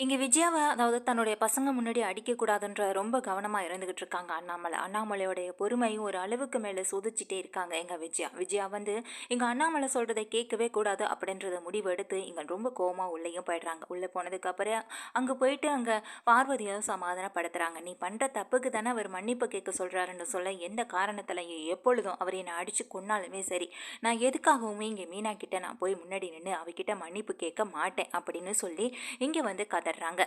இங்கே விஜயாவை அதாவது தன்னுடைய பசங்க முன்னாடி அடிக்கக்கூடாதுன்ற ரொம்ப கவனமாக இருந்துகிட்டு இருக்காங்க அண்ணாமலை. அண்ணாமலையோடைய பொறுமையும் ஒரு அளவுக்கு மேலே சோதிச்சுட்டே இருக்காங்க எங்கள் விஜயா. விஜயா வந்து எங்கள் அண்ணாமலை சொல்கிறத கேட்கவே கூடாது அப்படின்றத முடிவு எடுத்து இங்கே ரொம்ப கோவமாக உள்ளேயும் போயிடுறாங்க. உள்ளே போனதுக்கப்புறம் அங்கே போயிட்டு அங்கே பார்வதியும் சமாதானப்படுத்துகிறாங்க நீ பண்ணுற தப்புக்கு தானே அவர் மன்னிப்பு கேட்க சொல்கிறாருன்னு சொல்ல எந்த காரணத்திலையும் எப்பொழுதும் அவர் என்னை அடித்து கொன்னாலுமே சரி நான் எதுக்காகவுமே இங்கே மீனா கிட்டே நான் போய் முன்னாடி நின்று அவகிட்ட மன்னிப்பு கேட்க மாட்டேன் அப்படின்னு சொல்லி இங்கே வந்து கதறாங்க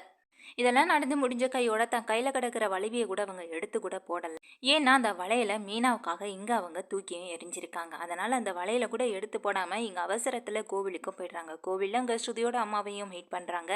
இதெல்லாம் நடந்து முடிஞ்ச கையோட தன் கையில் கிடக்கிற வளைவியை கூட அவங்க எடுத்து கூட போடலை. ஏன்னா அந்த வளையலை மீனாவுக்காக இங்கே அவங்க தூக்கியும் எரிஞ்சிருக்காங்க. அதனால் அந்த வளையலை கூட எடுத்து போடாமல் இங்கே அவசரத்தில் கோவிலுக்கும் போயிடுறாங்க. கோவிலில் அங்கே ஸ்ருதியோட அம்மாவையும் மீட் பண்ணுறாங்க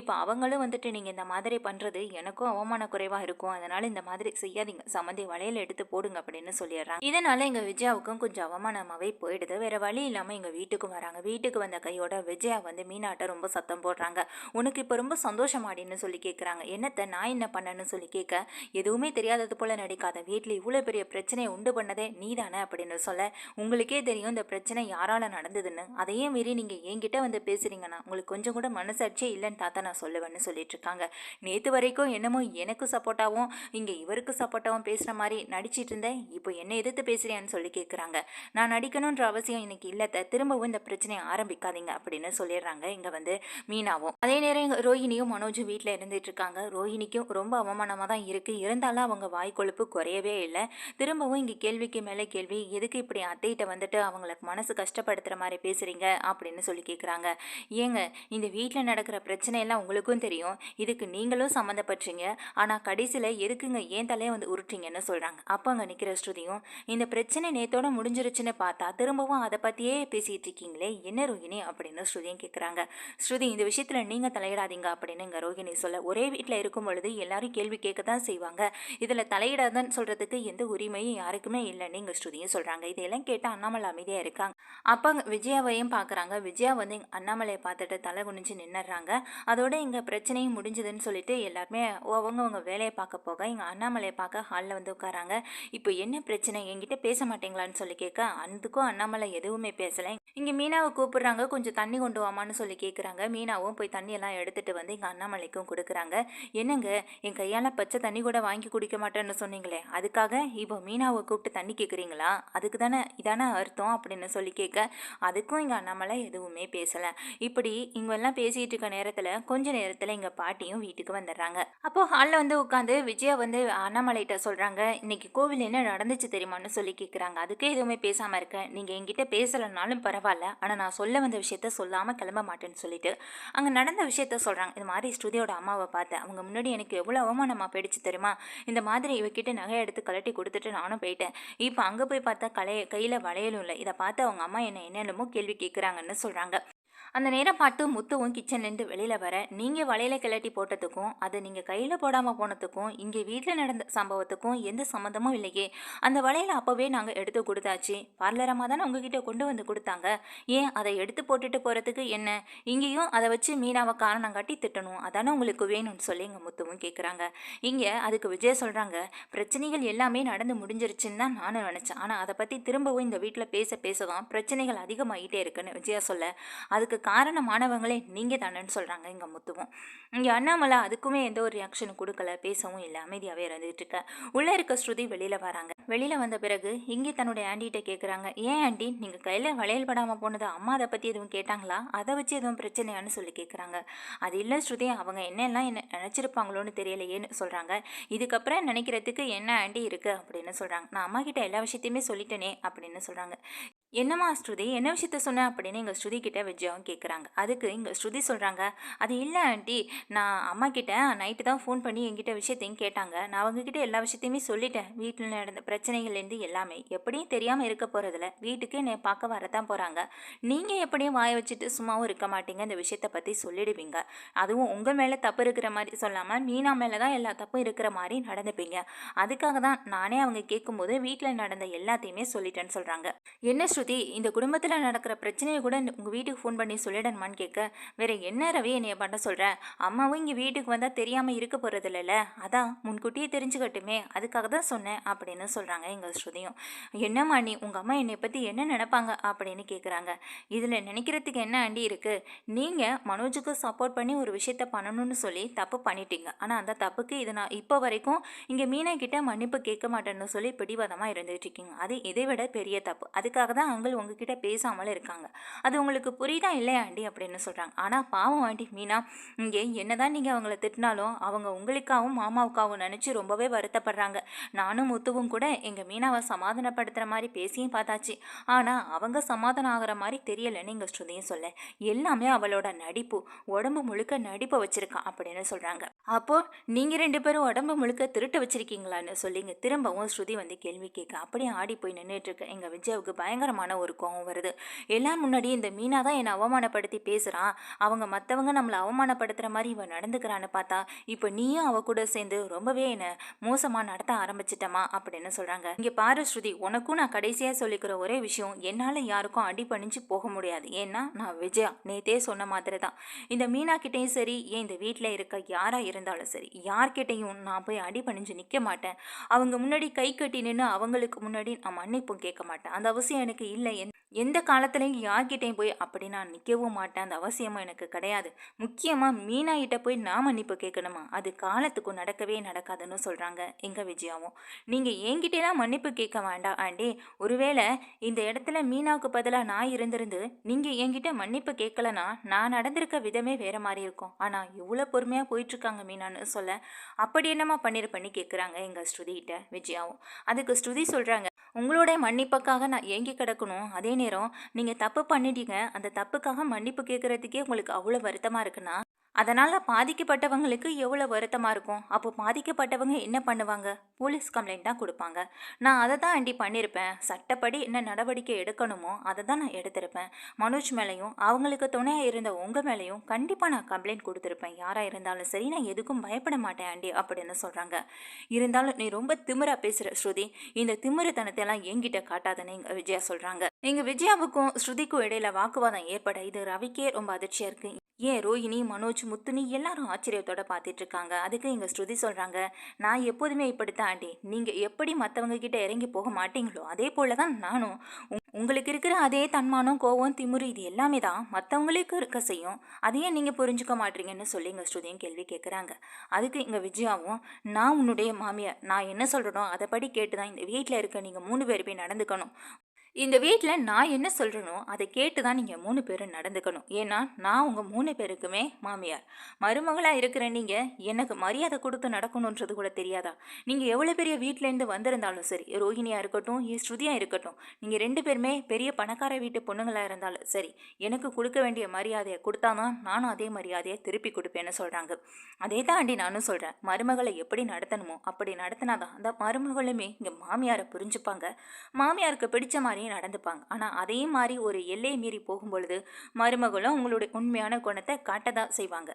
இப்போ அவங்களும் வந்துட்டு நீங்கள் இந்த மாதிரி பண்ணுறது எனக்கும் அவமான குறைவாக இருக்கும். அதனால் இந்த மாதிரி செய்யாதீங்க. சம்மந்தி வளையலை எடுத்து போடுங்க அப்படின்னு சொல்லிடுறாங்க. இதனால் எங்கள் விஜயாவுக்கும் கொஞ்சம் அவமானமாகவே போயிடுது. வேறு வழி இல்லாமல் எங்கள் வீட்டுக்கும் வராங்க. வீட்டுக்கு வந்த கையோட விஜயா வந்து மீனாட்ட ரொம்ப சத்தம் போடுறாங்க. உனக்கு இப்போ ரொம்ப சந்தோஷமாடின்னு சொல்லி சொல்லி கேட்குறாங்க என்னத்தை நான் என்ன பண்ணேன்னு சொல்லி கேட்க எதுவுமே தெரியாதது போல் நடிக்காத வீட்டில் இவ்வளோ பெரிய பிரச்சனையை உண்டு பண்ணதே நீ தானே அப்படின்னு சொல்ல உங்களுக்கே தெரியும் இந்த பிரச்சனை யாரால் நடந்ததுன்னு. அதையும் மீறி நீங்கள் என்கிட்ட வந்து பேசுகிறீங்கன்னா உங்களுக்கு கொஞ்சம் கூட மனசாட்சியே இல்லைன்னு தாத்தா நான் சொல்லுவேன்னு சொல்லிட்டு இருக்காங்க. நேற்று வரைக்கும் என்னமோ எனக்கு சப்போர்ட்டாகவும் இங்கே இவருக்கு சப்போர்ட்டாகவும் பேசுகிற மாதிரி நடிச்சிட்டு இருந்தேன். இப்போ என்ன எதிர்த்து பேசுகிறேன்னு சொல்லி கேட்குறாங்க நான் நடிக்கணுன்ற அவசியம் இன்னைக்கு இல்லை திரும்பவும் இந்த பிரச்சனையை ஆரம்பிக்காதீங்க அப்படின்னு சொல்லிடுறாங்க இங்கே வந்து மீனாவும். அதே நேரம் ரோஹினியும் மனோஜும் வீட்டில் இருந்துட்டு இருக்காங்க ரோஹிணிக்கும் ரொம்ப அவமானமாக தான் இருக்குது இருந்தாலும் அவங்க வாய் கொழுப்பு குறையவே இல்லை. திரும்பவும் இங்கே கேள்விக்கு மேலே கேள்வி எதுக்கு இப்படி அத்தைகிட்ட வந்துட்டு அவங்களுக்கு மனசு கஷ்டப்படுத்துகிற மாதிரி பேசுகிறீங்க அப்படின்னு சொல்லி கேட்குறாங்க ஏங்க இந்த வீட்டில் நடக்கிற பிரச்சனையெல்லாம் உங்களுக்கும் தெரியும். இதுக்கு நீங்களும் சம்மந்தப்பட்டீங்க ஆனால் கடைசியில் எதுக்குங்க ஏன் தலையை வந்து உருட்டுறீங்கன்னு சொல்கிறாங்க அப்போ அங்கே நிற்கிற ஸ்ருதியும் இந்த பிரச்சனை நேத்தோட முடிஞ்சிருச்சுன்னு பார்த்தா திரும்பவும் அதை பற்றியே பேசிகிட்டு இருக்கீங்களே? என்ன ரோஹிணி? அப்படின்னு ஸ்ருதியும் கேட்குறாங்க ஸ்ருதி இந்த விஷயத்தில் நீங்கள் தலையிடாதீங்க அப்படின்னு இங்கே ரோஹிணி சொல்ல. ஒரே வீட்டில் இருக்கும் பொழுது எல்லாரும் கேள்வி கேட்க தான் செய்வாங்க. இதில் தலையிடாதன்னு சொல்கிறதுக்கு எந்த உரிமையும் யாருக்குமே இல்லைன்னு எங்கள் ஸ்ருதியும் சொல்கிறாங்க இதையெல்லாம் கேட்டால் அண்ணாமலை அமைதியாக இருக்காங்க. அப்போ விஜயாவையும் பார்க்குறாங்க விஜயா வந்து அண்ணாமலையை பார்த்துட்டு தலை குனிஞ்சு நின்னுடுறாங்க. அதோட எங்கள் பிரச்சனையும் முடிஞ்சதுன்னு சொல்லிட்டு எல்லாருமே அவங்கவுங்க வேலையை பார்க்க போக எங்கள் அண்ணாமலையை பார்க்க ஹாலில் வந்து உட்காராங்க. இப்போ என்ன பிரச்சனை? என்கிட்ட பேச மாட்டேங்களான்னு சொல்லி கேட்க அதுக்கும் அண்ணாமலை எதுவுமே பேசலை. இங்கே மீனாவை கூப்பிடுறாங்க. கொஞ்சம் தண்ணி கொண்டு வாமான்னு சொல்லி கேட்குறாங்க மீனாவும் போய் தண்ணியெல்லாம் எடுத்துகிட்டு வந்து எங்கள் அண்ணாமலைக்கும் கொடுக்குறாங்க. என்னங்க என் கையால் பச்சை தண்ணி கூட வாங்கி குடிக்க மாட்டேன்னு சொன்னீங்களே அதுக்காக இப்போ மீனாவை கூப்பிட்டு தண்ணி கேட்குறீங்களா அதுக்கு தானே இதானே அர்த்தம் அப்படின்னு சொல்லி கேட்க அதுக்கும் எங்கள் அண்ணாமலை எதுவுமே பேசலை. இப்படி இங்கெல்லாம் பேசிகிட்டு இருக்க நேரத்தில் கொஞ்ச நேரத்தில் எங்கள் பாட்டியும் வீட்டுக்கு வந்துடுறாங்க. அப்போது ஹாலில் வந்து உட்காந்து விஜயா வந்து அண்ணாமலைகிட்ட சொல்கிறாங்க இன்னைக்கு கோவில் என்ன நடந்துச்சு தெரியுமான்னு சொல்லி கேட்குறாங்க அதுக்கே எதுவுமே பேசாமல் இருக்கேன் நீங்கள் என்கிட்ட பேசலைனாலும் பரவாயில்ல. ஆனால் நான் சொல்ல வந்த விஷயத்த சொல்லாமல் கிளம்ப மாட்டேன்னு சொல்லிட்டு. அங்கே நடந்த விஷயத்த சொல்கிறாங்க இது மாதிரி ஸ்ருதியோட அம்மாவை பார்த்தேன். அவங்க முன்னாடி எனக்கு எவ்வளோ அவமானமாக போயிடுச்சு தெரியுமா? இந்த மாதிரி இவக்கிட்ட நகை எடுத்து கலட்டி கொடுத்துட்டு நானும் போயிட்டேன். இப்போ அங்கே போய் பார்த்தா கலைய கையில் வளையலும் இல்லை. இதை பார்த்து அவங்க அம்மா என்ன என்னென்னமோ கேள்வி கேட்குறாங்கன்னு சொல்கிறாங்க அந்த நேரம் பார்த்து முத்துவும் கிச்சன்லேருந்து வெளியில் வர நீங்கள் வலையில் கிளட்டி போட்டதுக்கும் அதை நீங்கள் கையில் போடாமல் போனதுக்கும் இங்கே வீட்டில் நடந்த சம்பவத்துக்கும் எந்த சம்மந்தமும் இல்லையே. அந்த வலையில் அப்போவே நாங்கள் எடுத்து கொடுத்தாச்சு. பார்லரமாக தானே உங்ககிட்ட கொண்டு வந்து கொடுத்தாங்க. ஏன் அதை எடுத்து போட்டுட்டு போகிறதுக்கு என்ன? இங்கேயும் அதை வச்சு மீனாவை காரணம் காட்டி திட்டணும். அதானே உங்களுக்கு வேணும்னு சொல்லி எங்கள் முத்துவும் கேட்குறாங்க இங்கே அதுக்கு விஜய் சொல்கிறாங்க பிரச்சனைகள் எல்லாமே நடந்து முடிஞ்சிருச்சுன்னு தான் நானும் நினச்சேன். ஆனால் அதை பற்றி திரும்பவும் இந்த வீட்டில் பேச பேச தான் பிரச்சனைகள் அதிகமாகிட்டே இருக்குன்னு விஜயா சொல்ல. அதுக்கு காரணமானவங்களே நீங்கள் தானேன்னு சொல்கிறாங்க இங்கே முத்துவும். இங்கே அண்ணாமலை அதுக்குமே எந்த ஒரு ரியாக்ஷனும் கொடுக்கல பேசவும் இல்லை அமைதியாகவே இருந்துகிட்டு இருக்க. உள்ளே இருக்க ஸ்ருதி வெளியில் வராங்க. வெளியில் வந்த பிறகு இங்கே தன்னுடைய ஆண்டிகிட்ட கேட்குறாங்க ஏன் ஆண்டி நீங்கள் கையில் வளையல் படாமல் போனது அம்மா அதை பற்றி எதுவும் கேட்டாங்களா? அதை வச்சு எதுவும் பிரச்சனையான்னு சொல்லி கேட்குறாங்க அது இல்லை ஸ்ருதி அவங்க என்னெல்லாம் என்ன நினச்சிருப்பாங்களோன்னு தெரியலையேன்னு சொல்கிறாங்க இதுக்கப்புறம் நினைக்கிறதுக்கு என்ன ஆண்டி இருக்குது அப்படின்னு சொல்கிறாங்க நான் அம்மா கிட்ட எல்லா விஷயத்தையுமே சொல்லிட்டேனே அப்படின்னு சொல்கிறாங்க என்னம்மா ஸ்ருதி? என்ன விஷயத்த சொன்னேன் அப்படின்னு எங்கள் ஸ்ருதி கிட்டே விஜயாவும் கேட்குறாங்க அதுக்கு இங்கே ஸ்ருதி சொல்கிறாங்க அது இல்லை ஆண்டி. நான் அம்மா கிட்ட நைட்டு தான் ஃபோன் பண்ணி எங்கிட்ட விஷயத்தையும் கேட்டாங்க. நான் அவங்கக்கிட்ட எல்லா விஷயத்தையுமே சொல்லிட்டேன். வீட்டில் நடந்த பிரச்சனைகள்லேருந்து எல்லாமே. எப்படியும் தெரியாமல் இருக்க போகிறதில்ல வீட்டுக்கு என்னை பார்க்க வரதான் போகிறாங்க நீங்கள் எப்படியும் வாய வச்சுட்டு சும்மாவும் இருக்க மாட்டீங்க. இந்த விஷயத்தை பற்றி சொல்லிடுவீங்க. அதுவும் உங்கள் மேலே தப்பு இருக்கிற மாதிரி சொல்லாமல் மீனா மேலே தான் எல்லா தப்பும் இருக்கிற மாதிரி நடந்துப்பீங்க. அதுக்காக தான் நானே அவங்க கேட்கும்போது வீட்டில் நடந்த எல்லாத்தையுமே சொல்லிட்டேன்னு சொல்கிறாங்க என்ன ஸ்ருதி இந்த குடும்பத்தில் நடக்கிற பிரச்சனையை கூட உங்கள் வீட்டுக்கு ஃபோன் பண்ணி சொல்லிடணுமான்னு கேட்க வேறு என்ன ரவி என்னைய பண்ண சொல்கிறேன் அம்மாவும் இங்கே வீட்டுக்கு வந்தால் தெரியாமல் இருக்க போகிறது இல்லைல்ல அதான் முன்கூட்டியே தெரிஞ்சுக்கட்டுமே அதுக்காக தான் சொன்னேன் அப்படின்னு சொல்கிறாங்க எங்கள் ஸ்ருதியும். என்னம்மா நீ உங்கள் அம்மா என்னை பற்றி என்ன நினைப்பாங்க? அப்படின்னு கேட்குறாங்க இதில் நினைக்கிறதுக்கு என்ன ஆண்டி இருக்குது நீங்கள் மனோஜுக்கு சப்போர்ட் பண்ணி ஒரு விஷயத்த பண்ணணும்னு சொல்லி தப்பு பண்ணிட்டீங்க. ஆனால் அந்த தப்புக்கு இது நான் இப்போ வரைக்கும் இங்கே மீனா கிட்ட மன்னிப்பு கேட்க மாட்டேன்னு சொல்லி பிடிவாதமாக இருந்துட்டு இருக்கீங்க. அது இதை விட பெரிய தப்பு. அதுக்காக தான் அங்கிள் உங்ககிட்ட பேசாமல் இருக்காங்க. அது உங்களுக்கு புரியுதா இல்லையா ஆண்டி அப்படின்னு சொல்கிறாங்க ஆனால் பாவம் ஆண்டி மீனா இங்கே என்னதான் நீங்கள் அவங்கள திட்டினாலும் அவங்க உங்களுக்காகவும் மாமாவுக்காகவும் நினச்சி ரொம்பவே வருத்தப்படுறாங்க. நானும் முத்துவும் கூட எங்கள் மீனாவை சமாதானப்படுத்துகிற மாதிரி பேசியும் பார்த்தாச்சு. ஆனால் அவங்க சமாதானம் ஆகிற மாதிரி தெரியலைன்னு எங்கள் ஸ்ருதியும் சொல்ல எல்லாமே அவளோட நடிப்பு உடம்பு முழுக்க நடிப்பை வச்சுருக்கான் அப்படின்னு சொல்கிறாங்க அப்போது நீங்கள் ரெண்டு பேரும் உடம்பு முழுக்க திருட்டு வச்சுருக்கீங்களான்னு சொல்லிங்க. திரும்பவும் ஸ்ருதி வந்து கேள்வி கேட்க அப்படியே ஆடி போய் நின்றுட்டு எங்கள் விஜயாவுக்கு பயங்கரமாக பயங்கரமான ஒரு கோவம் வருது. எல்லார் முன்னாடி இந்த மீனா தான் என்னை அவமானப்படுத்தி பேசுகிறான் அவங்க மற்றவங்க நம்மளை அவமானப்படுத்துகிற மாதிரி இவன் நடந்துக்கிறான்னு பார்த்தா இப்போ நீயும் அவ கூட சேர்ந்து ரொம்பவே என்னை மோசமாக நடத்த ஆரம்பிச்சிட்டமா அப்படின்னு சொல்கிறாங்க இங்கே பாரு ஸ்ருதி உனக்கும் நான் கடைசியாக சொல்லிக்கிற ஒரே விஷயம் என்னால் யாருக்கும் அடி பணிஞ்சு போக முடியாது. ஏன்னா நான் விஜயா. நேத்தே சொன்ன மாதிரி தான். இந்த மீனா கிட்டேயும் சரி ஏன் இந்த வீட்டில் இருக்க யாராக இருந்தாலும் சரி யார்கிட்டையும் நான் போய் அடி பணிஞ்சு நிற்க மாட்டேன். அவங்க முன்னாடி கை கட்டி நின்று அவங்களுக்கு முன்னாடி நான் மன்னிப்பும் கேட்க மாட்டேன். அந்த அவசியம் எனக்கு இல்லை. என் எந்த காலத்துலையும் யார்கிட்டையும் போய் அப்படி நான் நிற்கவும் மாட்டேன். அந்த அவசியமும் எனக்கு கிடையாது. முக்கியமாக மீனாகிட்ட போய் நான் மன்னிப்பு கேட்கணுமா? அது காலத்துக்கும் நடக்கவே நடக்காதுன்னு சொல்கிறாங்க எங்கள் விஜயாவும். நீங்கள் என்கிட்டலாம் மன்னிப்பு கேட்க வேண்டாம் ஆண்டி. ஒருவேளை இந்த இடத்துல மீனாவுக்கு பதிலாக நான் இருந்திருந்து நீங்கள் என்கிட்ட மன்னிப்பு கேட்கலனா நான் நடந்திருக்க விதமே வேறு மாதிரி இருக்கும். ஆனால் இவ்வளோ பொறுமையாக போயிட்டுருக்காங்க மீனான்னு சொல்ல அப்படி என்னம்மா பண்ணியிருப்பேன்னு கேட்குறாங்க எங்கள் ஸ்ருதிகிட்ட விஜயாவும். அதுக்கு ஸ்ருதி சொல்கிறாங்க உங்களோட மன்னிப்புக்காக நான் ஏங்கி கிடக்கணும். அதே நேரம் நீங்கள் தப்பு பண்ணிட்டீங்க. அந்த தப்புக்காக மன்னிப்பு கேட்குறதுக்கே உங்களுக்கு அவ்வளோ வருத்தமாக இருக்குன்னா அதனால் பாதிக்கப்பட்டவங்களுக்கு எவ்வளோ வருத்தமாக இருக்கும்? அப்போ பாதிக்கப்பட்டவங்க என்ன பண்ணுவாங்க? போலீஸ் கம்ப்ளைண்ட் தான் கொடுப்பாங்க. நான் அதை தான் ஆண்டி பண்ணியிருப்பேன் சட்டப்படி என்ன நடவடிக்கை எடுக்கணுமோ அதை தான் நான் எடுத்திருப்பேன். மனோஜ் மேலேயும் அவங்களுக்கு துணையாக இருந்த உங்கள் மேலேயும் கண்டிப்பாக நான் கம்ப்ளைண்ட் கொடுத்துருப்பேன். யாராக இருந்தாலும் சரி நான் எதுக்கும் பயப்பட மாட்டேன் ஆண்டி அப்படின்னு சொல்கிறாங்க இருந்தாலும் நீ ரொம்ப திமிரா பேசுகிற ஸ்ருதி. இந்த திமிருத்தனத்தை எங்கிட்ட என்கிட்ட காட்டாதன்னு எங்கள் விஜயா சொல்கிறாங்க எங்கள் விஜயாவுக்கும் ஸ்ருதிக்கும் இடையில வாக்குவாதம் ஏற்பட இது ரவிக்கே ரொம்ப அதிர்ச்சியாக இருக்குது ஏன் ரோஹிணி மனோஜ் முத்துனி எல்லாரும் ஆச்சரியத்தோட பார்த்துட்டு இருக்காங்க அதுக்கு எங்கள் ஸ்ருதி சொல்கிறாங்க நான் எப்போதுமே இப்படித்தான் ஆண்டி. நீங்கள் எப்படி மற்றவங்க கிட்ட இறங்கி போக மாட்டீங்களோ அதே போல தான் நானும். உங்களுக்கு இருக்கிற அதே தன்மானம் கோவம் திமுரு இது எல்லாமே தான் மற்றவங்களுக்கு இருக்க செய்யும். அதையே நீங்கள் புரிஞ்சுக்க மாட்டீங்கன்னு சொல்லி எங்கள் ஸ்ருதியும் கேள்வி கேட்குறாங்க அதுக்கு எங்கள் விஜயாவும் நான் உன்னுடைய மாமியார். நான் என்ன சொல்கிறனோ அதைப்படி கேட்டு தான் இந்த வீட்டில் இருக்க நீங்கள் மூணு பேர் போய் நடந்துக்கணும். இந்த வீட்டில் நான் என்ன சொல்கிறனோ அதை கேட்டு தான் நீங்கள் மூணு பேரும் நடந்துக்கணும். ஏன்னா நான் உங்கள் மூணு பேருக்குமே மாமியார். மருமகளாக இருக்கிற நீங்கள் எனக்கு மரியாதை கொடுத்து நடக்கணுன்றது கூட தெரியாதா? நீங்கள் எவ்வளோ பெரிய வீட்டிலேருந்து வந்திருந்தாலும் சரி ரோஹிணியாக இருக்கட்டும் ஏ ஸ்ருதியாக இருக்கட்டும் நீங்கள் ரெண்டு பேருமே பெரிய பணக்கார வீட்டு பொண்ணுங்களாக இருந்தாலும் சரி எனக்கு கொடுக்க வேண்டிய மரியாதையை கொடுத்தா தான் நானும் அதே மரியாதையை திருப்பி கொடுப்பேன்னு சொல்கிறாங்க அதே தாண்டி நானும் சொல்கிறேன் மருமகளை எப்படி நடத்தணுமோ அப்படி நடத்தினாதான் அந்த மருமகளுமே இங்கே மாமியாரை புரிஞ்சுப்பாங்க. மாமியாருக்கு பிடிச்ச மாதிரி மாதிரியே நடந்துப்பாங்க. ஆனால் அதே மாதிரி ஒரு எல்லையை மீறி போகும்பொழுது மருமகளும் உங்களுடைய உண்மையான குணத்தை காட்ட தான் செய்வாங்க.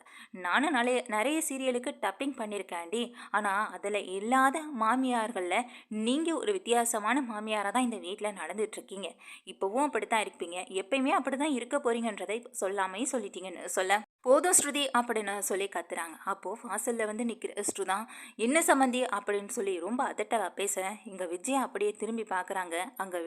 நானும் நிறைய நிறைய சீரியலுக்கு டப்பிங் பண்ணியிருக்கேன்டி. ஆனால் அதில் இல்லாத மாமியார்களில் நீங்கள் ஒரு வித்தியாசமான மாமியாராக தான் இந்த வீட்டில் நடந்துட்டுருக்கீங்க. இப்போவும் அப்படி தான் இருப்பீங்க. எப்பயுமே அப்படி தான் இருக்க போகிறீங்கன்றதை சொல்லாமையும் சொல்லிட்டீங்கன்னு சொல்ல போதும் ஸ்ருதி அப்படின்னு சொல்லி கத்துறாங்க. அப்போது வாசலில் வந்து நிற்கிற ஸ்ருதா என்ன சம்மந்தி அப்படின்னு சொல்லி ரொம்ப அதட்டலா பேச இங்கே விஜயா அப்படியே திரும்பி பார்க்குறாங்க அங்கே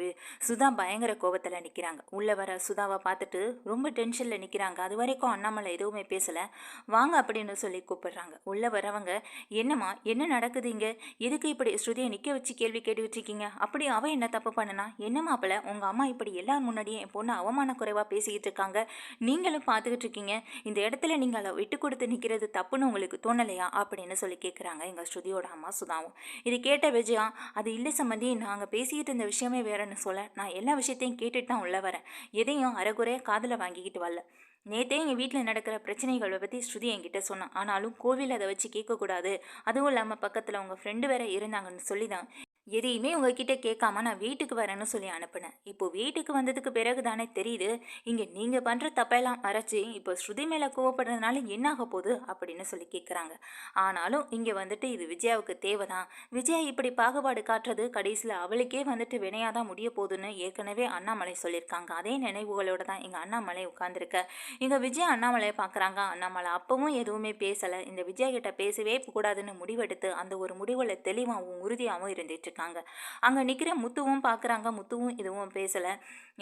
சுதா பயங்கர கோபத்தில் நிற்கிறாங்க உள்ளே வர சுதாவை பார்த்துட்டு ரொம்ப டென்ஷனில் நிற்கிறாங்க அது வரைக்கும் அண்ணாமலை எதுவுமே பேசலை. வாங்க அப்படின்னு சொல்லி கூப்பிடுறாங்க. உள்ளே வரவங்க என்னம்மா என்ன நடக்குது இங்கே? எதுக்கு இப்படி ஸ்ருதியை நிற்க வச்சு கேள்வி கேட்டுக்கிட்டு இருக்கீங்க? அப்படி அவன் என்ன தப்பு பண்ணனா? என்ன மாப்பிள்ள உங்கள் அம்மா இப்படி எல்லார் முன்னாடியும் என் பொண்ணு அவமான குறைவாக பேசிக்கிட்டு இருக்காங்க? நீங்களும் பார்த்துக்கிட்டு இருக்கீங்க. இந்த இடத்துல நீங்கள் அதை விட்டு கொடுத்து நிற்கிறது தப்புன்னு உங்களுக்கு தோணலையா அப்படின்னு சொல்லி கேட்குறாங்க எங்கள் ஸ்ருதியோட அம்மா சுதாவும். இது கேட்ட விஜயா அது இல்லை சம்மந்தி நாங்கள் பேசிக்கிட்டு இருந்த விஷயமே வேறன்னு சொல்ல நான் எல்லா விஷயத்தையும் கேட்டுட்டு தான் உள்ள வரேன். எதையும் அரைகுறையாக காதில் வாங்கிக்கிட்டு வரல. நேற்றே எங்கள் வீட்டில் நடக்கிற பிரச்சனைகளை பற்றி ஸ்ருதி என்கிட்ட சொன்னான். ஆனாலும் கோவில் அதை வச்சு கேட்கக்கூடாது. அதுவும் இல்லாமல் பக்கத்தில் அவங்க ஃப்ரெண்டு வேற இருந்தாங்கன்னு சொல்லி தான் எதையுமே உங்ககிட்ட கேட்காம நான் வீட்டுக்கு வரேன்னு சொல்லி அனுப்புனேன். இப்போ வீட்டுக்கு வந்ததுக்கு பிறகு தானே தெரியுது இங்கே நீங்கள் பண்ணுற தப்பெல்லாம் மறைச்சி இப்போ ஸ்ருதி மேலே கோவப்படுறதுனால என்ன ஆக போகுது அப்படின்னு சொல்லி கேட்குறாங்க ஆனாலும் இங்கே வந்துட்டு இது விஜயாவுக்கு தேவைதான். விஜயா இப்படி பாகுபாடு காட்டுறது கடைசியில் அவளுக்கே வந்துட்டு வினையாக தான் முடிய போகுதுன்னு ஏற்கனவே அண்ணாமலை சொல்லியிருக்காங்க. அதே நினைவுகளோடு தான் எங்கள் அண்ணாமலை உட்காந்துருக்க இங்கே விஜயா அண்ணாமலையை பார்க்குறாங்க அண்ணாமலை அப்பவும் எதுவுமே பேசலை. இந்த விஜயா கிட்ட பேசவே கூடாதுன்னு முடிவெடுத்து அந்த ஒரு முடிவில் தெளிவாகவும் உறுதியாகவும் இருந்துட்டு இருக்காங்க. அங்கே நிற்கிற முத்துவும் பார்க்குறாங்க முத்துவும் இதுவும் பேசலை.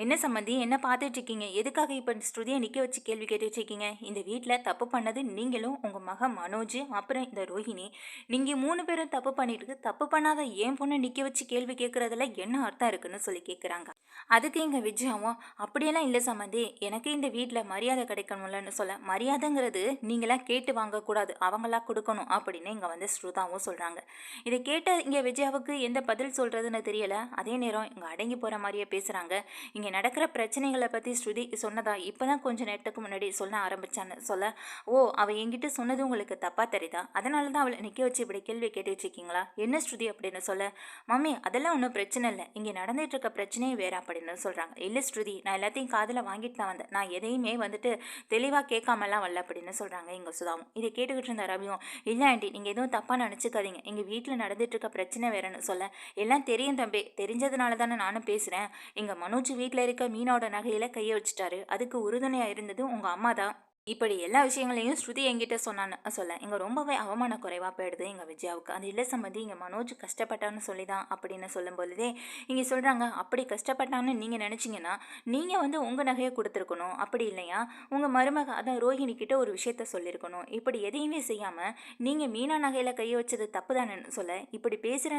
என்ன சம்மந்தி என்ன பார்த்துட்டு இருக்கீங்க? எதுக்காக இப்போ ஸ்ருதியை நிற்க வச்சு கேள்வி கேட்டுட்ருக்கீங்க இந்த வீட்டில் தப்பு பண்ணது நீங்களும் உங்கள் மக மனோஜ் அப்புறம் இந்த ரோஹிணி. நீங்கள் மூணு பேரும் தப்பு பண்ணிட்டு தப்பு பண்ணாத ஏன் பொண்ணை நிற்க வச்சு கேள்வி கேட்குறதுல என்ன அர்த்தம் இருக்குன்னு சொல்லி கேட்குறாங்க அதுக்கு எங்கள் விஜயாவும் அப்படியெல்லாம் இல்லை சம்மந்தி எனக்கு இந்த வீட்டில் மரியாதை கிடைக்கணும்லன்னு சொல்ல. மரியாதைங்கிறது நீங்களாம் கேட்டு வாங்கக்கூடாது. அவங்களா கொடுக்கணும். அப்படின்னு இங்கே வந்து ஸ்ருதாவும் சொல்கிறாங்க இதை கேட்ட இங்கே விஜயாவுக்கு எந்த பதில் சொல்கிறதுன்னு தெரியலை. அதே நேரம் இங்கே அடங்கி போகிற மாதிரியே பேசுகிறாங்க இங்கே நடக்கிற பிரச்சனைகளை பற்றி ஸ்ருதி சொன்னதா இப்போ தான் கொஞ்சம் நேரத்துக்கு முன்னாடி சொல்ல ஆரம்பித்தான்னு சொல்ல ஓ அவள் என்கிட்ட சொன்னது உங்களுக்கு தப்பாக தெரியுதா? அதனால தான் அவளை நிற்க வச்சு இப்படி கேள்வி கேட்டு வச்சுருக்கீங்களா? என்ன ஸ்ருதி அப்படின்னு சொல்ல மம்மி அதெல்லாம் ஒன்றும் பிரச்சனை இல்லை. இங்கே நடந்துகிட்டு இருக்க பிரச்சனையே வேறு அப்படின்னு சொல்கிறாங்க இல்லை ஸ்ருதி நான் எல்லாத்தையும் காதில் வாங்கிட்டு தான் வந்தேன். நான் எதையுமே வந்துட்டு தெளிவாக கேட்காமலாம் வரல அப்படின்னு சொல்கிறாங்க எங்கள் சுதாவும். இதை கேட்டுக்கிட்டு இருந்த ரவியும் இல்லை ஆண்டி நீங்கள் எதுவும் தப்பாக நினச்சிக்காதீங்க. எங்கள் வீட்டில் நடந்துகிட்டு இருக்க பிரச்சனை வேறன்னு சொல்ல எல்லாம் தெரியும் தம்பி. தெரிஞ்சதுனால தானே நானும் பேசுகிறேன் எங்கள் மனோஜ் வீட்டில் இருக்க மீனோட நகையில் கையை வச்சுட்டாரு. அதுக்கு உறுதுணையாக இருந்தது உங்கள் அம்மா தான் இப்படி எல்லா விஷயங்களையும் ஸ்ருதி என்கிட்ட சொன்னான்னு சொல்ல இங்கே ரொம்பவே அவமான குறைவாக போயிடுது எங்கள் விஜயாவுக்கு. அது இல்லை சம்மதி இங்கே மனோஜ் கஷ்டப்பட்டான்னு சொல்லி தான் அப்படின்னு சொல்லும் பொழுதே இங்கே சொல்கிறாங்க அப்படி கஷ்டப்பட்டான்னு நீங்கள் நினச்சிங்கன்னா நீங்கள் வந்து உங்கள் நகையை கொடுத்துருக்கணும். அப்படி இல்லையா? உங்கள் மருமக அதான் ரோஹிணி கிட்ட ஒரு விஷயத்த சொல்லியிருக்கணும் இப்படி எதையுமே செய்யாமல் நீங்கள் மீனா நகையில் கையை வச்சது தப்பு தானேன்னு சொல்ல இப்படி பேசுகிற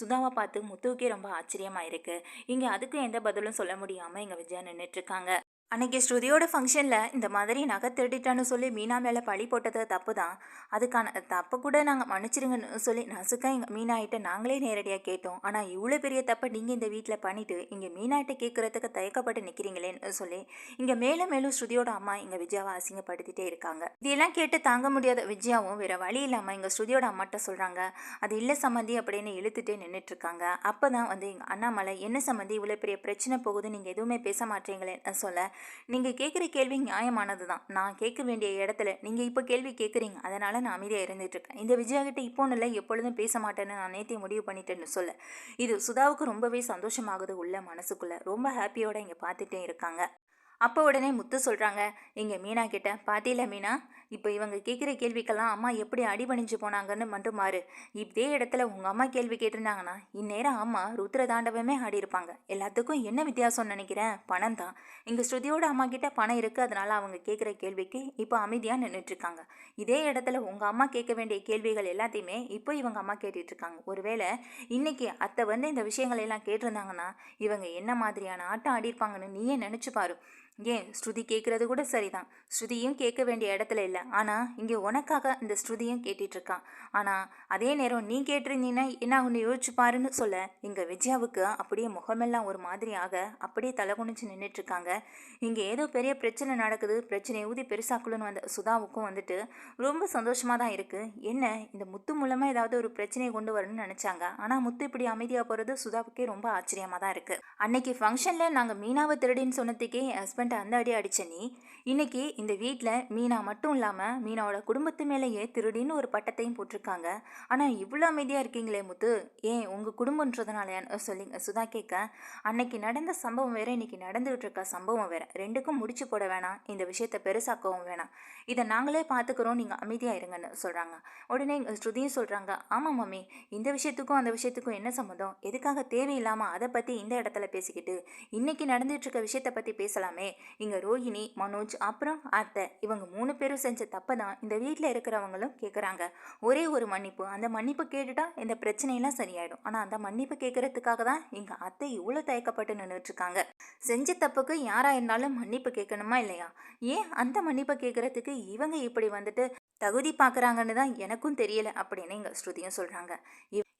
சுதாவை பார்த்து முத்துவுக்கே ரொம்ப ஆச்சரியமாக இருக்குது இங்கே அதுக்கும் எந்த பதிலும் சொல்ல முடியாமல் எங்கள் விஜயா நின்றுட்டுருக்காங்க அன்றைக்கி ஸ்ருதியோட ஃபங்க்ஷனில் இந்த மாதிரி நகை திருடிட்டான்னு சொல்லி மீனா மேலே பழி போட்டது தப்பு தான் அதுக்கான தப்பை கூட நாங்கள் மன்னிச்சிருங்கன்னு சொல்லி நசுக்கா எங்கள் மீனாயிட்ட நாங்களே நேரடியாக கேட்டோம். ஆனால் இவ்வளோ பெரிய தப்பை நீங்கள் இந்த வீட்டில் பண்ணிவிட்டு இங்கே மீனாயிட்ட கேட்குறதுக்கு தயக்கப்பட்டு நிற்கிறீங்களேன்னு சொல்லி இங்கே மேலும் மேலும் ஸ்ருதியோட அம்மா இங்கே விஜயாவை அசிங்கப்படுத்திட்டே இருக்காங்க. இதெல்லாம் கேட்டு தாங்க முடியாத விஜயாவும் வேறு வழி இல்லாமல் எங்கள் ஸ்ருதியோட அம்மாட்ட சொல்கிறாங்க அது இல்லை சம்மந்தி அப்படின்னு இழுத்துட்டே நின்றுட்டுருக்காங்க அப்போ தான் வந்து எங்கள் அண்ணாமலை என்ன சம்மந்தி இவ்வளோ பெரிய பிரச்சனை போகுது நீங்கள் எதுவுமே பேச மாட்டீங்களேன்னு சொல்ல நீங்கள் கேட்குற கேள்வி நியாயமானது தான் நான் கேட்க வேண்டிய இடத்துல நீங்கள் இப்போ கேள்வி கேட்குறீங்க. அதனால் நான் அமைதியாக இருந்துகிட்ருக்கேன் இந்த விஜயாகிட்ட இப்போன்னு இல்லை எப்பொழுதும் பேச மாட்டேன்னு நான் நேற்றே முடிவு பண்ணிட்டேன்னு சொல்ல. இது சுதாவுக்கு ரொம்பவே சந்தோஷமாகுது உள்ள மனசுக்குள்ளே. ரொம்ப ஹாப்பியோடு இங்கே பார்த்துட்டே இருக்காங்க. அப்போ உடனே முத்து சொல்கிறாங்க இங்கே மீனா கிட்ட பாத்தியில மீனா? இப்போ இவங்க கேட்குற கேள்விக்கெல்லாம் அம்மா எப்படி அடிபணிஞ்சு போனாங்கன்னு மட்டும் மாறு இதே இடத்துல உங்கள் அம்மா கேள்வி கேட்டிருந்தாங்கன்னா இந்நேரம் அம்மா ருத்ர தாண்டவமே ஆடியிருப்பாங்க. எல்லாத்துக்கும் என்ன வித்தியாசம்னு நினைக்கிறேன்? பணம் தான். இங்கே ஸ்ருதியோட அம்மா கிட்ட பணம் இருக்குது அதனால அவங்க கேட்குற கேள்விக்கு இப்போ அமைதியாக நின்றுட்டுருக்காங்க இதே இடத்துல உங்கள் அம்மா கேட்க வேண்டிய கேள்விகள் எல்லாத்தையுமே இப்போ இவங்க அம்மா கேட்டுட்ருக்காங்க. ஒருவேளை இன்னைக்கு அத்தை வந்து இந்த விஷயங்கள் எல்லாம் கேட்டிருந்தாங்கன்னா இவங்க என்ன மாதிரியான ஆட்டம் ஆடியிருப்பாங்கன்னு நீயே நினச்சி பாரு. ஏன்? ஸ்ருதி கேட்குறது கூட சரிதான். ஸ்ருதியும் கேட்க வேண்டிய இடத்துல இல்லை. ஆனால் இங்கே உனக்காக இந்த ஸ்ருதியும் கேட்டுட்ருக்கான். ஆனால் அதே நேரம் நீ கேட்டிருந்தீங்கன்னா என்ன ஒன்று யோசிச்சு பாருன்னு சொல்ல. இங்கே விஜயாவுக்கு அப்படியே முகமெல்லாம் ஒரு மாதிரியாக அப்படியே தலை குனிச்சு நின்றுட்டுருக்காங்க இங்கே ஏதோ பெரிய பிரச்சனை நடக்குது. பிரச்சனை ஊதி பெருசாக்குள்ளன்னு வந்த சுதாவுக்கும் வந்துட்டு ரொம்ப சந்தோஷமாக தான் இருக்குது என்ன இந்த முத்து மூலமாக ஏதாவது ஒரு பிரச்சனையை கொண்டு வரணும்னு நினச்சாங்க. ஆனால் முத்து இப்படி அமைதியாக போகிறது சுதாவுக்கே ரொம்ப ஆச்சரியமாக தான் இருக்குது அன்னைக்கு ஃபங்க்ஷனில் நாங்கள் மீனாவை திருடின்னு சொன்னதுக்கே ஹஸ்பண்ட் ஹஸ்பண்ட் அந்த அடி அடிச்ச நீ. இன்னைக்கு இந்த வீட்டில் மீனா மட்டும் இல்லாமல் மீனாவோட குடும்பத்து மேலேயே திருடின்னு ஒரு பட்டத்தையும் போட்டிருக்காங்க. ஆனால் இவ்வளோ அமைதியாக இருக்கீங்களே முத்து. ஏன் உங்கள் குடும்பன்றதுனால சொல்லிங்க. சுதா கேட்க அன்னைக்கு நடந்த சம்பவம் வேற இன்னைக்கு நடந்துகிட்டு இருக்க சம்பவம் வேற. ரெண்டுக்கும் முடிச்சு போட வேணாம். இந்த விஷயத்தை பெருசாக்கவும் வேணாம். இதை நாங்களே பார்த்துக்கிறோம் நீங்கள் அமைதியாக இருங்கன்னு சொல்கிறாங்க உடனே ஸ்ருதியும் சொல்கிறாங்க ஆமாம் மம்மி. இந்த விஷயத்துக்கும் அந்த விஷயத்துக்கும் என்ன சம்மந்தம் எதுக்காக தேவையில்லாமல் அதை பற்றி இந்த இடத்துல பேசிக்கிட்டு இன்னைக்கு நடந்துகிட்டு இருக்க விஷயத்தை பற்றி பேசலாமே. இங்கே ரோஹிணி மனோஜ் அப்புறம் அத்தை. இவங்க மூணு பேரும் செஞ்ச தப்பை தான் இந்த வீட்டில் இருக்கிறவங்களும் கேட்குறாங்க ஒரே ஒரு மன்னிப்பு. அந்த மன்னிப்பு கேட்டுட்டா இந்த பிரச்சனையெல்லாம் சரியாயிடும். ஆனால் அந்த மன்னிப்பு கேட்குறதுக்காக தான் எங்கள் அத்தை இவ்வளோ தயக்கப்பட்டு நின்றுட்டுருக்காங்க செஞ்ச தப்புக்கு யாராக இருந்தாலும் மன்னிப்பு கேட்கணுமா இல்லையா? ஏன் அந்த மன்னிப்பை கேட்குறதுக்கு இவங்க இப்படி வந்துட்டு தகுதி பார்க்குறாங்கன்னு தான் எனக்கும் தெரியல அப்படின்னு எங்கள் ஸ்ருதியும் சொல்கிறாங்க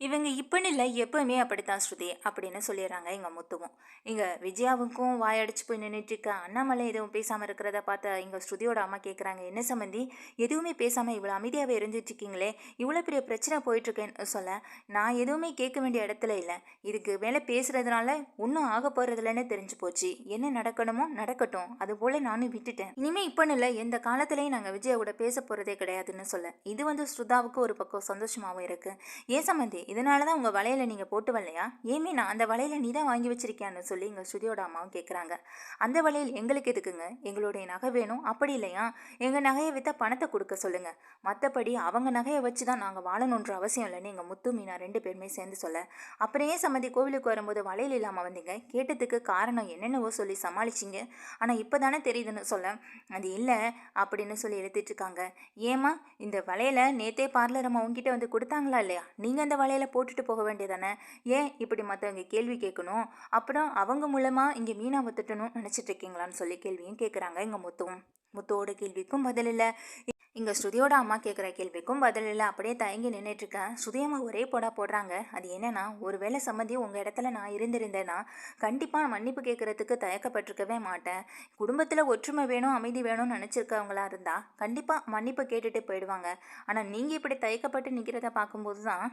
இவங்க இப்போன்னு இல்லை எப்போவுமே அப்படித்தான் ஸ்ருதி அப்படின்னு சொல்லிடுறாங்க எங்கள் முத்துவும். இங்கே விஜயாவுக்கும் வாயடிச்சு போய் நின்றுட்டுருக்க அண்ணாமலை எதுவும் பேசாமல் இருக்கிறத பார்த்த எங்கள் ஸ்ருதியோட அம்மா கேட்குறாங்க என்ன சம்மந்தி எதுவுமே பேசாமல் இவ்வளோ அமைதியாகவே இருந்துட்டு இருக்கீங்களே இவ்வளோ பெரிய பிரச்சனை போயிட்டுருக்கேன்னு சொல்ல நான் எதுவுமே கேட்க வேண்டிய இடத்துல இல்லை. இதுக்கு மேலே பேசுகிறதுனால ஒன்றும் ஆக போகிறதில்லன்னு தெரிஞ்சு போச்சு. என்ன நடக்கணுமோ நடக்கட்டும். அதுபோல் நானும் விட்டுட்டேன். இனிமேல் இப்போன்னு இல்லை எந்த காலத்துலேயும் நாங்கள் விஜயாவோட பேச போகிறதே கிடையாதுன்னு சொல்ல. இது வந்து ஸ்ருதாவுக்கு ஒரு பக்கம் சந்தோஷமாகவும் இருக்குது ஏன் சம்மந்தி இதனால தான் உங்கள் வலையில் நீங்கள் போட்டு வரலையா? ஏமே நான் அந்த வலையில் நீ தான் வாங்கி வச்சிருக்கியான்னு சொல்லி எங்கள் ஸ்ருதியோட அம்மாவும் கேட்குறாங்க அந்த வலையில் எங்களுக்கு எதுக்குங்க? எங்களுடைய நகை வேணும். அப்படி இல்லையா? எங்கள் நகையை விற்ற பணத்தை கொடுக்க சொல்லுங்கள் மற்றபடி அவங்க நகையை வச்சு தான் நாங்கள் வாழணுன்ற அவசியம் இல்லைன்னு எங்கள் முத்து மீனா ரெண்டு பேருமே சேர்ந்து சொல்ல. அப்புறம் ஏன் சம்மந்தி கோவிலுக்கு வரும்போது வலையில் இல்லாமல் வந்தீங்க? கேட்டதுக்கு காரணம் என்னென்னவோ சொல்லி சமாளிச்சிங்க. ஆனால் இப்போ தானே தெரியுதுன்னு சொல்ல. அது இல்லை அப்படின்னு சொல்லி எழுதிட்டு இருக்காங்க. ஏம்மா இந்த வலையில் நேத்தே பார்லர் அம்மா உங்ககிட்ட வந்து கொடுத்தாங்களா இல்லையா? நீங்கள் அந்த வலையில் போட்டுட்டு போக வேண்டியதானே? ஏன் இப்படி மற்றவங்க கேள்வி கேட்கணும்? அப்புறம் அவங்க மூலமாக இங்கே மீனா திட்டணும்னு நினைச்சிட்டு இருக்கீங்களான்னு சொல்லி கேள்வியும் கேட்குறாங்க எங்கள் முத்துவும். முத்தோட கேள்விக்கும் பதில் இல்லை. இங்கே ஸ்ருதியோட அம்மா கேட்குற கேள்விக்கும் பதில் இல்லை. அப்படியே தயங்கி நின்றுட்டுருக்கேன் சுதியம்மா ஒரே போடா போடுறாங்க. அது என்னன்னா ஒருவேளை சம்மந்தி உங்கள் இடத்துல நான் இருந்திருந்தேன்னா கண்டிப்பாக மன்னிப்பு கேட்குறதுக்கு தயக்கப்பட்டிருக்கவே மாட்டேன். குடும்பத்தில் ஒற்றுமை வேணும் அமைதி வேணும்னு நினச்சிருக்கவங்களா இருந்தால் கண்டிப்பாக மன்னிப்பு கேட்டுட்டு போயிடுவாங்க. ஆனால் நீங்கள் இப்படி தயக்கப்பட்டு நிற்கிறத பார்க்கும்போது தான்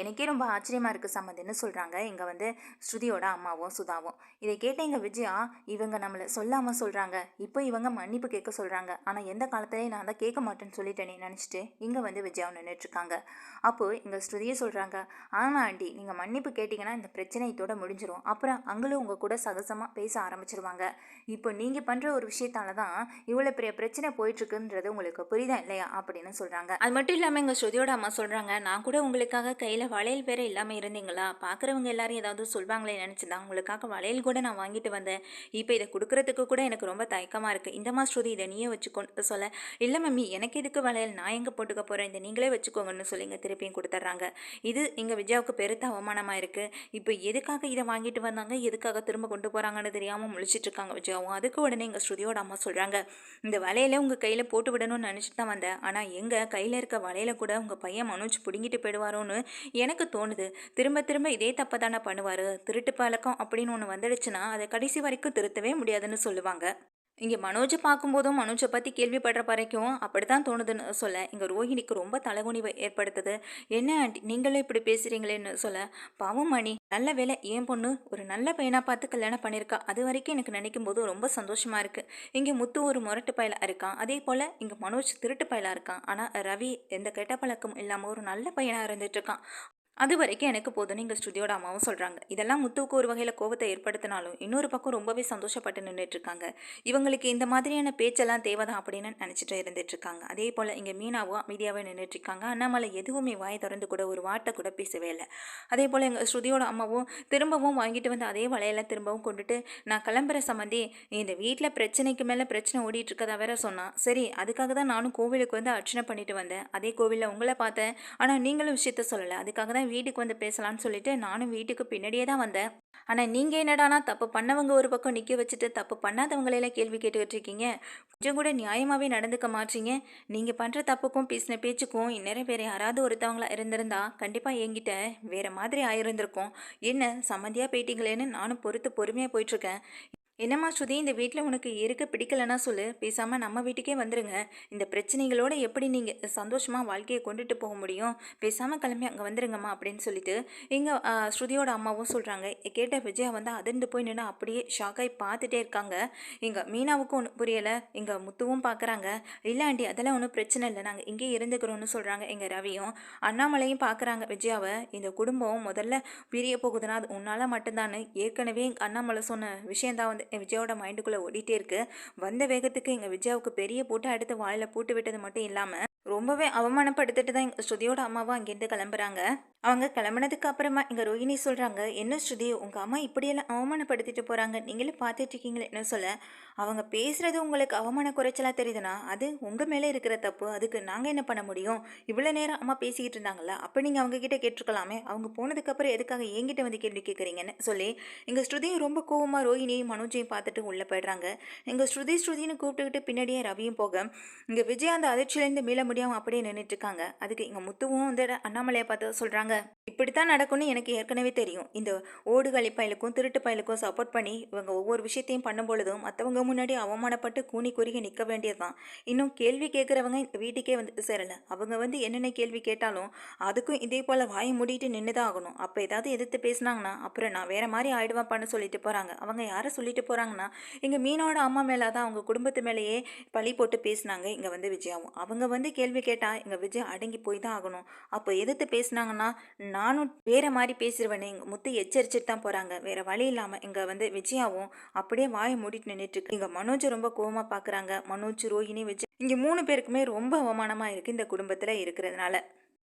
எனக்கே ரொம்ப ஆச்சரியமாக இருக்குது சம்மந்தின்னு சொல்கிறாங்க இங்கே வந்து ஸ்ருதியோட அம்மாவும் சுதாவும். இதை கேட்ட எங்கள் விஜயா இவங்க நம்மளை சொல்லாமல் சொல்கிறாங்க இப்போ இவங்க மன்னிப்பு கேட்க சொல்கிறாங்க ஆனால் எந்த காலத்துலேயும் நான் தான் கேட்க மாட்டேன்னு சொல்லிட்டேனே நினச்சிட்டு இங்கே வந்து விஜயாவும் நின்றுட்டுருக்காங்க அப்போது இங்கே ஸ்ருதியை சொல்கிறாங்க ஆமாம் ஆண்டி நீங்கள் மன்னிப்பு கேட்டிங்கன்னா இந்த பிரச்சனை இதோட முடிஞ்சிடும் அப்புறம் அங்களும் உங்கள் கூட சகசமாக பேச ஆரம்பிச்சிருவாங்க. இப்போ நீங்கள் பண்ணுற ஒரு விஷயத்தால தான் இவ்வளோ பெரிய பிரச்சனை போயிட்டுருக்குன்றது உங்களுக்கு புரியுதா இல்லையா? அப்படின்னு சொல்கிறாங்க அது மட்டும் இல்லாமல் எங்கள் ஸ்ருதியோட அம்மா சொல்கிறாங்க நான் கூட உங்களுக்காக கையில் கையில் வளையல் வேறு இல்லாமல் இருந்தீங்களா? பார்க்குறவங்க எல்லாரும் ஏதாவது சொல்வாங்களே நினச்சிதான் உங்களுக்காக வளையல் கூட நான் வாங்கிட்டு வந்தேன். இப்போ இதை கொடுக்குறதுக்கு கூட எனக்கு ரொம்ப தயக்கமாக இருக்குது இந்த ஸ்ருதி இதை நீயே வச்சுக்கொண்டு சொல்ல இல்லை மம்மி எனக்கு எதுக்கு வளையல்? நான் எங்கே போட்டுக்க போகிறேன் இந்த நீங்களே வச்சுக்கோங்கன்னு சொல்லி இங்கே திருப்பியும் கொடுத்துட்றாங்க இது இங்கே விஜயாவுக்கு பெருத்த அவமானமாக இருக்குது இப்போ எதுக்காக இதை வாங்கிட்டு வந்தாங்க? எதுக்காக திரும்ப கொண்டு போகிறாங்கன்னு தெரியாமல் முழிச்சிட்டு இருக்காங்க விஜயாவும். அதுக்கு உடனே எங்கள் ஸ்ருதியோட அம்மா சொல்கிறாங்க இந்த வலையில உங்கள் கையில் போட்டு விடணும்னு நினச்சிட்டு தான் வந்தேன். ஆனால் எங்கள் கையில் இருக்க வலையில கூட உங்கள் பையன் மனோஜ் பிடுங்கிட்டு போயிடுவாரோன்னு எனக்கு தோணுது. திரும்ப திரும்ப இதே தப்பை தானே பண்ணுவார். திருட்டு பழக்கம் அப்படின்னு ஒன்று வந்துடுச்சுன்னா அதை கடைசி வரைக்கும் திருத்தவே முடியாதுன்னு சொல்லுவாங்க. இங்கே மனோஜை பார்க்கும்போதும் மனோஜை பற்றி கேள்விப்படுற வரைக்கும் அப்படி தான் தோணுதுன்னு சொல்ல. இங்கே ரோஹிணிக்கு ரொம்ப தலைகுனிவை ஏற்படுத்துது. என்ன ஆண்டி நீங்களே இப்படி பேசுகிறீங்களேன்னு சொல்ல. பாவம் மணி நல்ல வேலை என் பொண்ணு ஒரு நல்ல பையனாக பார்த்து கல்யாணம் பண்ணியிருக்கா. அது வரைக்கும் எனக்கு நினைக்கும் போது ரொம்ப சந்தோஷமாக இருக்குது இங்கே முத்து ஒரு முரட்டு பயலாக இருக்கான் அதே போல் இங்கே மனோஜ் திருட்டு பயலாக இருக்கான் ஆனால் ரவி எந்த கெட்ட பழக்கம் இல்லாமல் ஒரு நல்ல பையனாக இருந்துட்டுருக்கான் அது வரைக்கும் எனக்கு போதும்னு எங்கள் ஸ்டுடியோட அம்மாவும் சொல்கிறாங்க இதெல்லாம் முத்துவுக்கு ஒரு வகையில் கோபத்தை ஏற்படுத்தினாலும் இன்னொரு பக்கம் ரொம்பவே சந்தோஷப்பட்டு நின்றுட்டுருக்காங்க இவங்களுக்கு இந்த மாதிரியான பேச்செல்லாம் தேவைதான் அப்படின்னு நினச்சிட்டு இருந்துட்டுருக்காங்க அதே போல் இங்கே மீனாவும் அமைதியாகவே நின்றுட்டுருக்காங்க அண்ணாமலை எதுவுமே வாய் திறந்து கூட ஒரு வார்த்தை கூட பேசவே இல்லை. அதே போல் எங்கள் ஸ்ருதியோட அம்மாவும் திரும்பவும் வாங்கிட்டு வந்து அதே வலையெல்லாம் திரும்பவும் கொண்டுட்டு நான் கிளம்புற சம்மந்தி இந்த வீட்டில் பிரச்சனைக்கு மேலே பிரச்சனை ஓடிட்டு இருக்கதா வேற சொன்னான் சரி அதுக்காக தான் நானும் கோவிலுக்கு வந்து அர்ச்சனை பண்ணிட்டு வந்தேன். அதே கோவிலில் உங்களை பார்த்தேன். ஆனால் நீங்களும் விஷயத்த சொல்லலை. அதுக்காக தான் தான் வீட்டுக்கு வந்து பேசலான்னு சொல்லிட்டு நானும் வீட்டுக்கு பின்னாடியே தான் வந்தேன். ஆனால் நீங்கள் என்னடானா தப்பு பண்ணவங்க ஒரு பக்கம் நிற்க வச்சுட்டு தப்பு பண்ணாதவங்களையெல்லாம் கேள்வி கேட்டுக்கிட்டு இருக்கீங்க. கொஞ்சம் கூட நியாயமாகவே நடந்துக்க மாட்டீங்க. நீங்கள் பண்ணுற தப்புக்கும் பேசின பேச்சுக்கும் இந்நேரம் வேறு யாராவது ஒருத்தவங்களா இருந்திருந்தா கண்டிப்பாக என்கிட்ட வேறு மாதிரி ஆயிருந்திருக்கும். என்ன சம்மந்தியாக போயிட்டீங்களேன்னு நானும் பொறுத்து பொறுமையாக போயிட்டுருக்கேன் என்னம்மா ஸ்ருதி இந்த வீட்டில் உனக்கு இருக்க பிடிக்கலன்னா சொல்லு. பேசாமல் நம்ம வீட்டுக்கே வந்துடுங்க இந்த பிரச்சனைகளோடு எப்படி நீங்கள் சந்தோஷமாக வாழ்க்கையை கொண்டுட்டு போக முடியும்? பேசாமல் கிளம்பி அங்கே வந்துருங்கம்மா அப்படின்னு சொல்லிட்டு இங்கே ஸ்ருதியோட அம்மாவும் சொல்கிறாங்க கேட்ட விஜயா வந்து அதிர்ந்து போய் நின்று அப்படியே ஷாக்காகி பார்த்துட்டே இருக்காங்க. எங்கள் மீனாவுக்கும் ஒன்று புரியலை. எங்கள் முத்துவும் பார்க்குறாங்க இல்லை ஆண்டி அதெல்லாம் ஒன்றும் பிரச்சனை இல்லை. நாங்கள் இங்கே இருந்துக்கிறோன்னு சொல்கிறாங்க எங்கள் ரவியும். அண்ணாமலையும் பார்க்குறாங்க விஜயாவை. இந்த குடும்பம் முதல்ல பிரிய போகுதுன்னா அது உன்னால் மட்டும்தான் ஏற்கனவே எங்கள் அண்ணாமலை சொன்ன விஷயந்தான் வந்து விஜயோட மைண்டுக்குள்ளே ஓடிட்டே இருக்கு. வந்த வேகத்துக்கு எங்கள் விஜயாவுக்கு பெரிய போட்டு அடுத்து வாயில் போட்டு விட்டது மட்டும் இல்லாமல் ரொம்பவே அவமானப்படுத்திட்டு தான் எங்கள் ஸ்ருதியோட அம்மாவும் அங்கேருந்து கிளம்புறாங்க. அவங்க கிளம்புனதுக்கு அப்புறமா இங்கே ரோஹிணி சொல்கிறாங்க என்ன ஸ்ருதி உங்கள் அம்மா இப்படியெல்லாம் அவமானப்படுத்திட்டு போகிறாங்க நீங்களே பார்த்துட்டு என்ன சொல்ல அவங்க பேசுகிறது உங்களுக்கு அவமான குறைச்சலாக தெரியுதுன்னா அது உங்கள் மேலே இருக்கிற தப்பு. அதுக்கு நாங்கள் என்ன பண்ண முடியும்? இவ்வளோ நேரம் அம்மா பேசிக்கிட்டு இருந்தாங்கல்ல அப்போ நீங்கள் அவங்கக்கிட்ட கேட்டிருக்கலாமே. அவங்க போனதுக்கப்புறம் எதுக்காக என்கிட்ட வந்து கேள்வி கேட்குறீங்கன்னு சொல்லி எங்கள் ஸ்ருதியும் ரொம்ப கோவமாக ரோஹிணியும் மனோஜையும் பார்த்துட்டு உள்ளே போயிடுறாங்க. எங்கள் ஸ்ருதி ஸ்ருதின்னு கூப்பிட்டுக்கிட்டு பின்னாடியே ரவியும் போக இங்கே விஜய் அந்த அதிர்ச்சியிலேருந்து மீள முடியாமல் அப்படியே நின்றுட்டு இருக்காங்க. அதுக்கு எங்கள் முத்துவும் வந்து அண்ணாமலையை பார்த்து சொல்கிறாங்க இப்படித்தான் நடக்கும்னு எனக்கு ஏற்கனவே தெரியும். இந்த ஓடுகளி பயலுக்கும் திருட்டு பயலுக்கும் சப்போர்ட் பண்ணி இவங்க ஒவ்வொரு விஷயத்தையும் பண்ணும் பொழுதும் மற்றவங்க முன்னாடி அவமானப்பட்டு கூனி குறுகி நிற்க வேண்டியதுதான். இன்னும் கேள்வி கேட்குறவங்க வீட்டுக்கே வந்து சேரலை. அவங்க வந்து என்னென்ன கேள்வி கேட்டாலும் அதுக்கும் இதே போல் வாயை மூடிட்டு நின்று தான் ஆகணும். அப்போ ஏதாவது எதிர்த்து பேசுனாங்கன்னா அப்புறம் நான் வேற மாதிரி ஆயிடுவேன்ப்பான்னு சொல்லிட்டு போகிறாங்க அவங்க யாரை சொல்லிட்டு போகிறாங்கன்னா எங்கள் மீனோட அம்மா மேலே தான் அவங்க குடும்பத்து மேலேயே பழி போட்டு பேசினாங்க இங்கே வந்து விஜயாவும். அவங்க வந்து கேள்வி கேட்டால் இங்கே விஜய் அடங்கி போய் தான் ஆகணும். அப்போ எதிர்த்து பேசுனாங்கன்னா நானும் வேற மாதிரி பேசிடுவேன்னு எங்கள் முத்து எச்சரிச்சுட்டு தான் போகிறாங்க வேற வழி இல்லாமல் இங்கே வந்து விஜயாவும் அப்படியே வாயை மூடிட்டு நின்றுட்டு இருக்கு. இங்கே மனோஜ் ரொம்ப கோவமாக பார்க்குறாங்க மனோஜ் ரோஹிணி விஜய் இங்கே மூணு பேருக்குமே ரொம்ப அவமானமாக இருக்குது இந்த குடும்பத்தில் இருக்கிறதுனால.